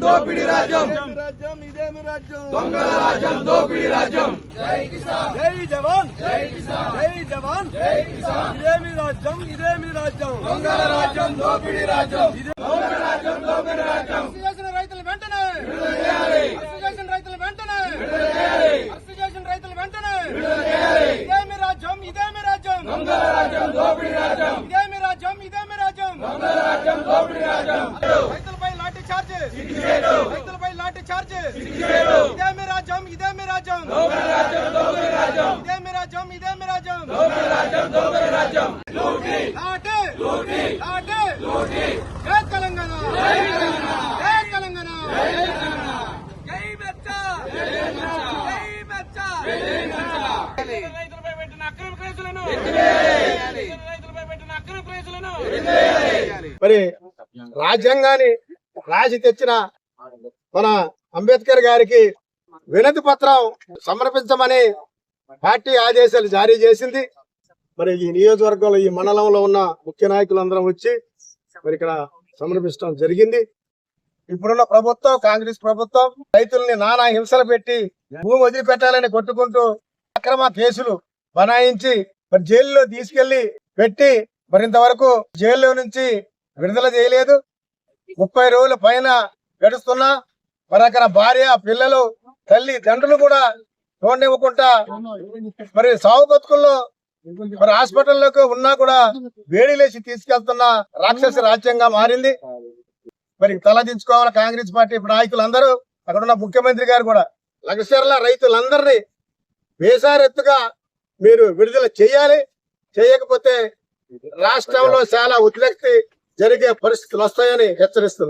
దోపిడీ రాజ్యం ఇదేమి రాజ్యం ఇదేమి రాజ్యం దొంగల రాజ్యం దోపిడీ రాజ్యం జై జవాన్ జై కిసాన్ జై జవాన్ జై కిసాన్ ఇదేమి రాజ్యం ఇదేమి రాజ్యం దొంగల రాజ్యం దోపిడీ రాజ్యం అరెస్టు చేసిన రైతులు వెంటనే అరెస్టు చేసిన రైతులు వెంటనే అరెస్టు చేసిన రైతులు వెంటనే ఇదేమి రాజ్యం ఇదేమి రాజ్యం దొంగల రాజ్యం దోపిడీ రాజ్యం ఇదేమి రాజ్యం ఇదేమి రాజ్యం దొంగల రాజ్యం దోపిడీ రాజ్యం రైతులపై లాఠీ చార్జ్ రైతులపై లాఠీ చార్జ్ సిగ్గుచేటు. ఇదేమి రాజ్యం ఇదేమి రాజ్యం దొంగల రాజ్యం. దోపిడీ రాజ్యం ఇదేమి రాజ్యం ఇదేమి రాజ్యం దొంగల రాజ్యం. దోపిడీ రాజ్యం లాఠీ లాఠీ జై తెలంగాణ. జై తెలంగాణ. జై బచ్చా. జై బచ్చా. రైతులపై పెట్టిన అక్రమ కేసులను రైతులపై పెట్టిన అక్రమ కేసులను మరి రాజ్యాంగాన్ని రాసి తెచ్చిన మన అంబేద్కర్ గారికి వినతి పత్రం సమర్పించమని పార్టీ ఆదేశాలు జారీ చేసింది. మరి ఈ నియోజకవర్గంలో ఈ మండలంలో ఉన్న ముఖ్య నాయకులందరం వచ్చి మరి ఇక్కడ సమర్పించడం జరిగింది. ఇప్పుడున్న ప్రభుత్వం కాంగ్రెస్ ప్రభుత్వం రైతుల్ని నానా హింసలు పెట్టి భూమి వదిలిపెట్టాలని కొట్టుకుంటూ అక్రమ కేసులు బనాయించి మరి జైల్లో తీసుకెళ్ళి పెట్టి మరి ఇంతవరకు జైల్లో నుంచి విడుదల చేయలేదు. ముప్పై రోజుల పైన గడుస్తున్నా మరి అక్కడ భార్య పిల్లలు తల్లి తండ్రులు కూడా చూడనివ్వకుండా మరి సాగు బతుకుల్లో మరి హాస్పిటల్లోకి ఉన్నా కూడా వేడి లేచి తీసుకెళ్తున్న రాక్షస రాజ్యంగా మారింది. మరి తలదించుకోవాలి కాంగ్రెస్ పార్టీ నాయకులందరూ. అక్కడ ఉన్న ముఖ్యమంత్రి గారు కూడా లక్షల రైతులందరినీ వేసారెత్తుగా మీరు విడుదల చేయాలి. చేయకపోతే రాష్ట్రంలో చాలా ఉద్రిక్తి జరిగే పరిస్థితులు వస్తాయని హెచ్చరిస్తున్నారు